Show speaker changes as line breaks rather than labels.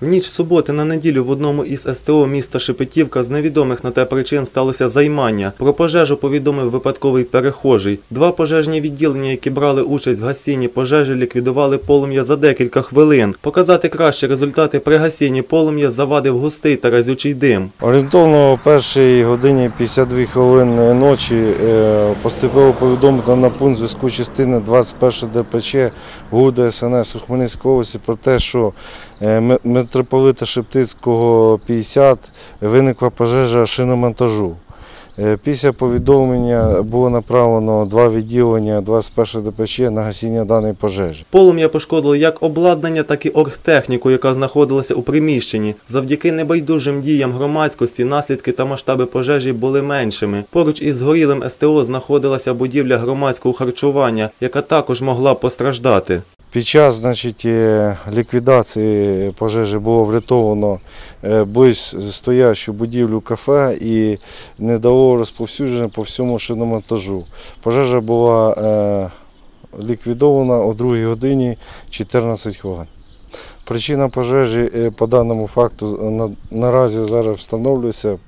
В ніч суботи на неділю в одному із СТО міста Шепетівка з невідомих на те причин сталося займання. Про пожежу повідомив випадковий перехожий. Два пожежні відділення, які брали участь в гасінні пожежі, ліквідували полум'я за декілька хвилин. Показати кращі результати при гасінні полум'я завадив густий та разючий дим.
Орієнтовно о першій годині 52 хвилини ночі е, поступило повідомлення на пункт зв'язку частини 21 ДПЧ ГУД СНС у Хмельницькій області про те, що е, ме- митрополита Шептицького 50 виникла пожежа шиномонтажу. Е, Після повідомлення було направлено два відділення 21 ДПЧ на гасіння даної пожежі.
Полум'я пошкодило як обладнання, так і оргтехніку, яка знаходилася у приміщенні. Завдяки небайдужим діям громадськості наслідки та масштаби пожежі були меншими. Поруч із згорілим СТО знаходилася будівля громадського харчування, яка також могла постраждати.
Під час значить, е, ліквідації пожежі було врятовано е, близь стоящу будівлю кафе і не дало розповсюдження по всьому шиномонтажу. Пожежа була е, ліквідована о 2 годині 14 хвилин. Причина пожежі по даному факту наразі зараз встановлюється.